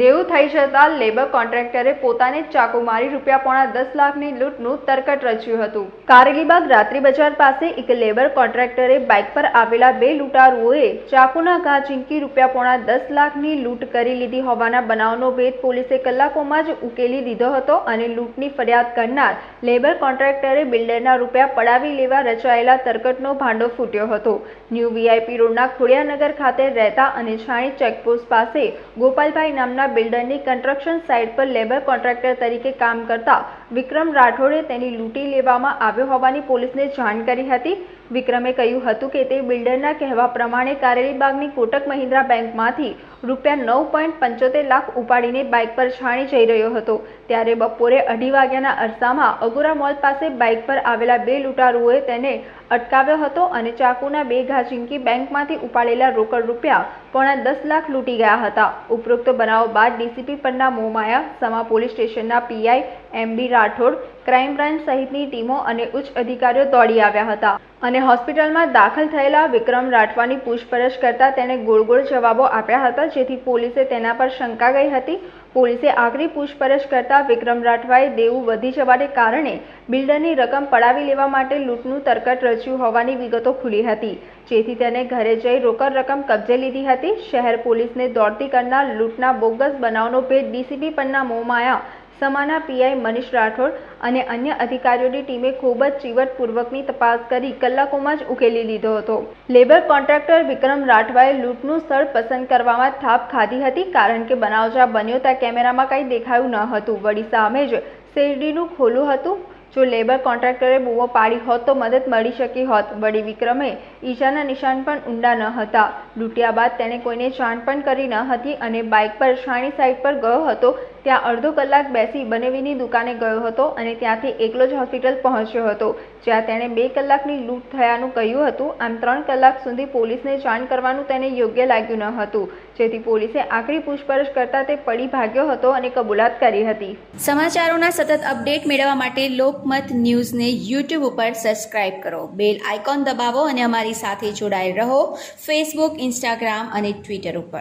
દેવું થઈ જતાં લેબર કોન્ટ્રાક્ટરે પોતાને ચાકુ મારી રૂપિયા પોણા દસ લાખની લૂંટનું તરકટ રચ્યું હતું. કારેલીબાગ રાત્રિ બજાર પાસે એક લેબર કોન્ટ્રાક્ટરે બાઇક પર આવેલા બે લૂંટારુઓએ ચાકુના ઘા ઝીંકી રૂપિયા પોણા દસ લાખની લૂંટ કરી લીધી હોવાના બનાવનો ભેદ પોલીસે કલાકોમાં જ ઉકેલી દીધો હતો અને લૂંટની ફરિયાદ કરનાર લેબર કોન્ટ્રાક્ટરે બિલ્ડરના રૂપિયા પડાવી લેવા રચાયેલા તરકટનો ભાંડો ફૂટ્યો હતો. ન્યૂ વીઆઈપી રોડના ખોડિયાનગર ખાતે રહેતા અને છાણી ચેકપોસ્ટ પાસે ગોપાલભાઈ નામના બિલ્ડરની કન્સ્ટ્રક્શન સાઇટ પર લેબર કોન્ટ્રાક્ટર તરીકે કામ કરતા વિક્રમ રાઠોડે તેની લૂંટી લેવામાં આવ્યો હોવાની પોલીસને જાણ કરી હતી. વિક્રમે કહ્યું હતું કે તે બિલ્ડરના કહેવા પ્રમાણે કારેલીબાગની કોટક મહિન્દ્રા બેંકમાંથી રૂપિયા નવ પોઈન્ટ પંચોતેર લાખ ઉપાડીને બાઇક પર છાણી જઈ રહ્યો હતો. ત્યારે બપોરે અઢી વાગ્યાના અરસામાં અગોરા મોલ પાસે બાઇક પર આવેલા બે લૂંટારુઓએ તેને અટકાવ્યો હતો અને ચાકુના બે ઘા ઝીંકી બેંકમાંથી ઉપાડેલા રોકડ રૂપિયા પોણા દસ લાખ લૂંટી ગયા હતા. ઉપરોક્ત બનાવ બાદ ડીસીપી પરના મોમાયા સમા પોલીસ સ્ટેશનના PI M Rathod crime branch સહિતની ટીમો અને ઉચ્ચ અધિકારીઓ દોડી આવ્યા હતા અને હોસ્પિટલમાં દાખલ થયેલા વિક્રમ રાઠવાની પૂછપરછ કરતા તેણે ગોળ જવાબો આપ્યા હતા, જેથી પોલીસે તેના પર શંકા ગઈ હતી. પોલીસે આખરી પૂછપરછ કરતા વિક્રમ રાઠવાએ દેવું વધી જવાને કારણે બિલ્ડરની રકમ પડાવી લેવા માટે લૂંટનું તરકટ રચ્યું હોવાની વિગતો ખુલી હતી, જેથી તેને ઘરે જઈ રોકડ રકમ કબજે લીધી હતી. શહેર પોલીસને દોડતી કરનાર લૂંટના બોગસ બનાવનો ભેદ ડીસીપી પન્ના મોમાયા સમાના પીઆઈ મનીષ રાઠોડ અને અન્ય અધિકારીઓની ટીમે ખૂબ જ ચીવટપૂર્વકની તપાસ કરી કલાકોમાં જ ઉકેલી લીધો હતો. લેબર કોન્ટ્રાક્ટર વિક્રમ રાઠવાએ લૂંટનું સ્થળ પસંદ કરવામાં થાપ ખાધી હતી કારણ કે બનાવ જ્યાં બન્યો ત્યાં કેમેરામાં કંઈ દેખાયું ન હતું. વળી સામે જ શેરડીનું ખોલું હતું. જો લેબર કોન્ટ્રાક્ટરે બૂમો પાડી હોત તો મદદ મળી શકી હોત. વળી વિક્રમે ઈજાના નિશાન પણ ઊંડા ન હતા. લૂંટ્યા બાદ તેણે કોઈને જાણ પણ કરી ન હતી અને બાઇક પર શાણી સાઈડ પર ગયો હતો ત્યાં અડધો કલાક બેસી બનેવીની દુકાને ગયો હતો અને ત્યાંથી એકલો જ હોસ્પિટલ પહોંચ્યો હતો. જ્યાં તેણે બે કલાકની લૂંટ થયાનું કહ્યું હતું, આમ ત્રણ કલાક સુધી પોલીસને જાણ કરવાનું તેને યોગ્ય લાગ્યું ન હતું. જેથી પોલીસે આખરી પૂછપરછ કરતા તે પડી ભાગ્યો હતો અને કબૂલાત કરી હતી. સમાચારોના સતત અપડેટ મેળવવા માટે લોકમત ન્યૂઝને યુટ્યુબ ઉપર સબસ્ક્રાઇબ કરો. બેલ આઇકોન દબાવો અને અમારી સાથે જોડાયેલ રહો. ફેસબુક, ઇન્સ્ટાગ્રામ અને ટ્વિટર ઉપર.